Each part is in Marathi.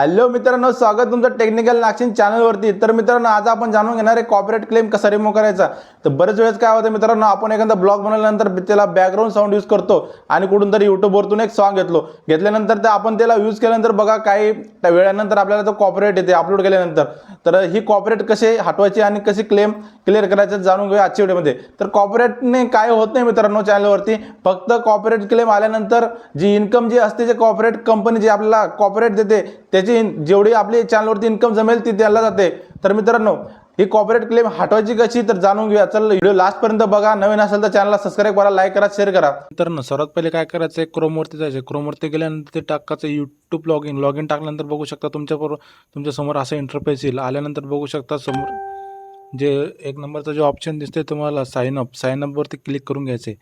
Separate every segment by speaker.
Speaker 1: हॅलो मित्रांनो स्वागत तुमचं टेक्निकल नागशिन चॅनलवरती तर मित्रांनो आज आपण जाणून घेणार आहे कॉपरेट क्लेम कसा रिमूव्ह करायचा. तर बरेच वेळेस काय होतं मित्रांनो आपण एखादा ब्लॉग बनवल्यानंतर त्याला बॅकग्राऊंड साऊंड यूज करतो आणि कुठून तरी यूट्यूबवरतून एक सॉन्ग घेतलो. घेतल्यानंतर ते आपण त्याला यूज केल्यानंतर बघा काही वेळानंतर आपल्याला तो कॉपरेट येते अपलोड केल्यानंतर. तर ही कॉपरेट कसे हटवायची आणि कशी क्लेम क्लिअर करायचं जाणून घेऊया आजच्या व्हिडिओमध्ये तर कॉपरेटने काय होत नाही मित्रांनो चॅनलवरती फक्त कॉपरेट क्लेम आल्यानंतर जी इन्कम जी असते जे कॉपरेट कंपनी जी आपल्याला कॉपरेट देते त्याची त्याची जेवढी आपली चॅनलवरती इन्कम जमेल ती त्याला जाते. तर मित्रांनो ही कॉपरेट क्लेम हटवायची कशी तर जाणून घेऊया. चल व्हिडिओ लास्टपर्यंत बघा. नवीन असेल तर चॅनलला सबस्क्राईब करा लाईक करा शेअर करा.
Speaker 2: तर ना सर्वात पहिले काय करायचं आहे क्रोमवरती जायचं क्रोमवरती गेल्यानंतर ते टाकायचं YouTube log in log in टाकल्यानंतर बघू शकता तुमच्याबरोबर तुमच्यासमोर असं इंटरफेस येईल. आल्यानंतर बघू शकता समोर जे एक नंबरचा जो ऑप्शन दिसते तुम्हाला साईन अप साईन अपवरती क्लिक करून घ्यायचे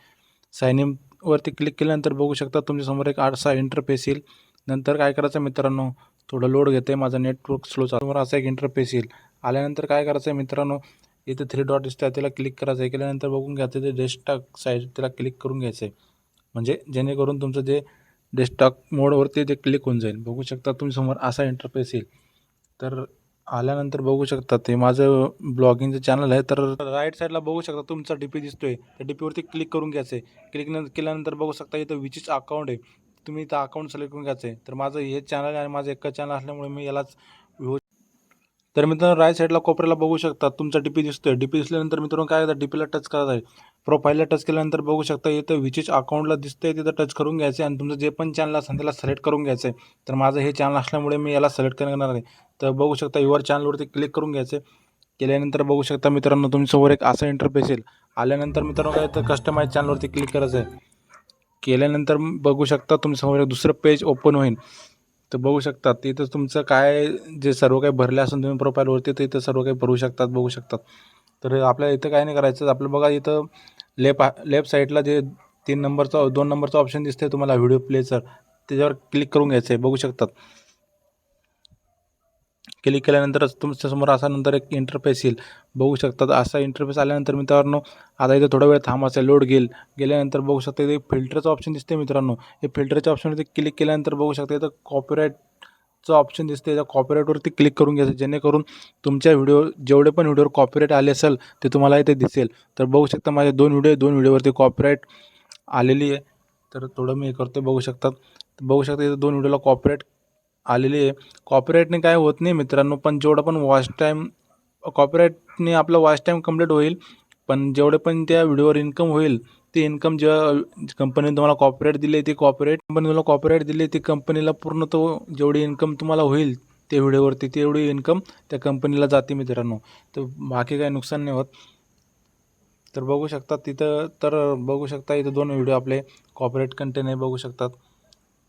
Speaker 2: साईन अपवरती क्लिक केल्यानंतर बघू शकता तुमच्यासमोर एक आठसा इंटरफेस येईल. नंतर काय करायचं मित्रांनो? थोडं लोड घेते माझा नेटवर्क स्लो समोर असा एक इंटरफेस येईल. आल्यानंतर काय करायचं आहे मित्रांनो इथे थ्री डॉट दिसतात त्याला क्लिक करायचं आहे केल्यानंतर बघून घ्यायचं ते डेस्कटॉप साईड त्याला क्लिक करून घ्यायचं आहे म्हणजे जेणेकरून तुमचं जे डेस्कटॉप मोडवरती ते क्लिक होऊन जाईल. बघू शकता तुम्ही समोर असा इंटरफेस येईल. तर आल्यानंतर बघू शकता ते माझं ब्लॉगिंगचं चॅनल आहे. तर राईट साईडला बघू शकता तुमचा डी पी दिसतोय. त्या डी पीवरती क्लिक करून घ्यायचं आहे क्लिक केल्यानंतर बघू शकता इथं विचीच अकाउंट आहे. तुम्ही इथं अकाउंट सिलेक्ट करून घ्यायचं आहे. तर माझं हे चॅनल आहे आणि माझं एकच चॅनल असल्यामुळे मी यालाच व्ह्यू तर मित्रांनो राईट साईडला कोपऱ्याला बघू शकता तुमचा डीपी दिसतोय. डीपी दिसल्यानंतर मित्रांनो काय करता डीपीला टच करायचं आहे. प्रोफाईलला टच केल्यानंतर बघू शकता इथं विचेच अकाउंटला दिसतंय तिथं टच करून घ्यायचं आहे आणि तुमचं जे पण चॅनल असेल त्याला सिलेक्ट करून घ्यायचं आहे. तर माझं हे चॅनल असल्यामुळे मी याला सिलेक्ट करणार आहे तर बघू शकता युवर चॅनलवरती क्लिक करून घ्यायचं आहे. केल्यानंतर बघू शकता मित्रांनो तुमच्यासमोर एक असं इंटरफेस येईल. आल्यानंतर मित्रांनो काय तर कस्टमाइज चॅनलवरती क्लिक करायचं आहे. केल्यानंतर बघू शकता तुमच्यासमोर दुसरं पेज ओपन होईल. तर बघू शकतात तिथं तुमचं काय जे सर्व काही भरले असून तुम्ही प्रोफाईलवरती तर इथं सर्व काही भरू शकतात बघू शकतात. तर आपल्याला इथं काय नाही करायचं. आपलं बघा इथं लेफ्ट लेफ्ट साईडला जे तीन नंबरचा दोन नंबरचा ऑप्शन दिसते तुम्हाला व्हिडिओ प्लेचं त्याच्यावर क्लिक करून घ्यायचं आहे बघू शकतात. क्लिक केल्यानंतरच तुमच्यासमोर असा नंतर एक इंटरफेस येईल. बघू शकतात असा इंटरफेस आल्यानंतर मित्रांनो आता इथे थोडा वेळ थांबायचा लोड घेईल. गेल्यानंतर बघू शकता इथे फिल्टरचं ऑप्शन दिसते मित्रांनो. हे फिल्टरच्या ऑप्शनवरती क्लिक केल्यानंतर बघू शकता इथं कॉपीराईटचं ऑप्शन दिसते त्या कॉपीराईटवरती क्लिक करून घ्यायचं जेणेकरून तुमच्या व्हिडिओ जेवढे पण व्हिडिओवर कॉपीराईट आले असेल ते तुम्हाला इथे दिसेल. तर बघू शकता माझे दोन व्हिडिओ दोन व्हिडिओवरती कॉपीराईट आलेली आहे. तर थोडं मी हे करतो बघू शकतात. बघू शकता इथं दोन व्हिडिओला कॉपीराईट आलेली आहे. कॉपीराईटने काय होत नाही मित्रांनो पण जेवढं पण वॉच टाईम कॉपीराईटने आपलं वॉच टाईम कंप्लीट होईल. पण जेवढे पण त्या व्हिडिओवर इन्कम होईल ते इन्कम जेव्हा कंपनीने तुम्हाला कॉपीराईट दिले ते कॉपीराईट कंपनी तुम्हाला कॉपीराईट दिले ती कंपनीला पूर्ण तो जेवढी इन्कम तुम्हाला होईल त्या व्हिडिओवरती तेवढी इन्कम त्या कंपनीला जाते मित्रांनो. तर बाकी काही नुकसान नाही होत. तर बघू शकतात तिथं तर बघू शकता इथं दोन व्हिडिओ आपले कॉपरेट कंटेंट आहे बघू शकतात.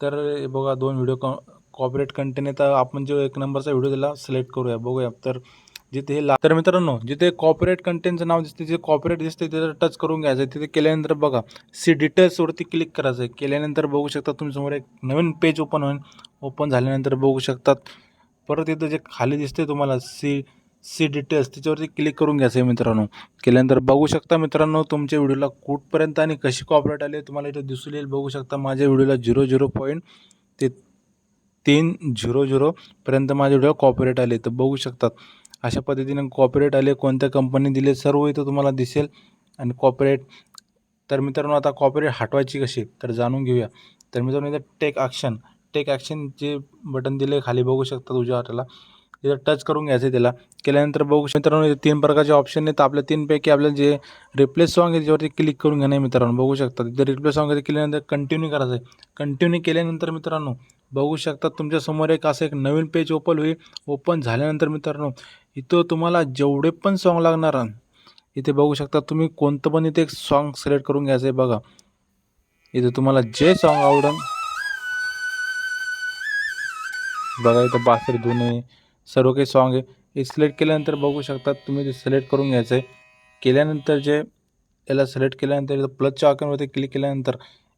Speaker 2: तर बघा दोन व्हिडिओ कॉ कॉपरेट कंटेंट आहे तर आपण जो एक नंबरचा व्हिडिओ दिला सिलेक्ट करूया बघूया. तर जिथे हे ला तर मित्रांनो जिथे कॉपरेट कंटेंटचं नाव दिसते जिथे कॉपरेट दिसते तिथे टच करून घ्यायचं आहे तिथे केल्यानंतर बघा सी डिटेल्सवरती क्लिक करायचं आहे केल्यानंतर बघू शकता तुम्ही समोर एक नवीन पेज ओपन होईल. ओपन झाल्यानंतर बघू शकतात. परत इथं जे खाली दिसते तुम्हाला सी सी डिटेल्स त्याच्यावरती क्लिक करून घ्यायचं आहे मित्रांनो. केल्यानंतर बघू शकता मित्रांनो तुमच्या व्हिडिओला कुठपर्यंत आणि कशी कॉपरेट आली तुम्हाला इथं दिसून येईल. बघू शकता माझ्या व्हिडिओला झिरो झिरो पॉईंट ते तीन झिरो झिरोपर्यंत माझ्या व्हिडिओ कॉपरेट आले. तर बघू शकतात अशा पद्धतीने कॉपरेट आले कोणत्या कंपनी दिले सर्व इथं तुम्हाला दिसेल. आणि कॉपरेट तर मित्रांनो आता कॉपरेट हटवायची कशी तर जाणून घेऊया. तर मित्रांनो इथं टेक ॲक्शन टेक ॲक्शन जे बटन दिले खाली बघू शकतात तुझ्या हाताला. तिथं टच करून घ्यायचं आहे त्याला. केल्यानंतर बघू मित्रांनो तीन प्रकारचे ऑप्शन आहेत. आपल्या तीनपैकी आपल्याला जे रिप्लेस सॉन्ग आहे त्याच्यावरती क्लिक करून घेणं आहे मित्रांनो. बघू शकता. तिथे रिप्लेस सॉन्ग आहे केल्यानंतर कंटिन्यू करायचं आहे. कंटिन्यू केल्यानंतर मित्रांनो बघू शकता तुमच्यासमोर एक असं एक नवीन पेज ओपन होईल. ओपन झाल्यानंतर मित्रांनो इथं तुम्हाला जेवढे पण सॉन्ग लागणार इथे बघू शकता तुम्ही कोणतं पण इथे एक सॉन्ग सिलेक्ट करून घ्यायचं आहे बघा. इथे तुम्हाला जे सॉन्ग आवडेल बघा इथं बासरी धुणे सर्व काही सॉन्ग आहे. हे सिलेक्ट केल्यानंतर बघू शकतात तुम्ही ते सिलेक्ट करून घ्यायचं आहे. केल्यानंतर जे याला सिलेक्ट केल्यानंतर प्लसच्या आयकॉनवरती क्लिक केल्यानंतर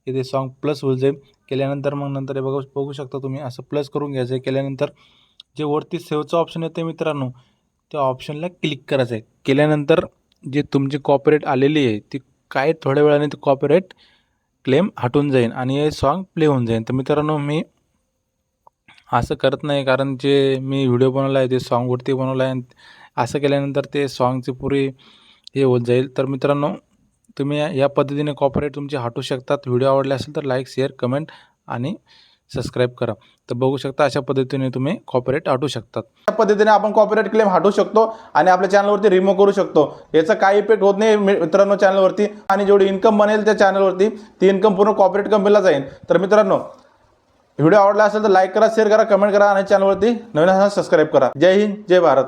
Speaker 2: इथे सॉन्ग प्लस होईल. जाईल केल्यानंतर मग नंतर हे बघू बघू शकता तुम्ही असं प्लस करून घ्यायचं आहे. केल्यानंतर जे वरती सेवचं ऑप्शन येते मित्रांनो त्या ऑप्शनला क्लिक करायचं आहे. केल्यानंतर जे तुमची कॉपरेट आलेली आहे ती काय थोड्या वेळाने ते कॉपरेट क्लेम हटून जाईल आणि हे सॉन्ग प्ले होऊन जाईल. तर मित्रांनो मी असं करत नाही. कारण जे मी व्हिडिओ बनवला आहे ते सॉन्गवरती बनवला आहे आणि असं केल्यानंतर ते सॉन्गची पुरी हे होत जाईल. तर मित्रांनो तुम्ही या- पद्धतीने कॉपरेट तुमचे हटू शकतात. व्हिडिओ आवडले असेल तर लाईक शेअर कमेंट आणि सबस्क्राईब करा. तर बघू शकता अशा पद्धतीने तुम्ही कॉपरेट हटू शकतात.
Speaker 1: त्या पद्धतीने आपण कॉपरेट क्लेम हटू शकतो आणि आपल्या चॅनलवरती रिमूव्ह करू शकतो. याचा काही इफेक्ट होत नाही मित्रांनो चॅनलवरती आणि जेवढी इन्कम बनेल त्या चॅनलवरती ती इन्कम पूर्ण कॉपरेट कंपनीला जाईल. तर मित्रांनो व्हिडिओ आवडला असेल तर लाईक करा शेअर करा कमेंट करा आणि चॅनलवरती नवीन असताना सबस्क्राईब करा. जय हिंद जय भारत.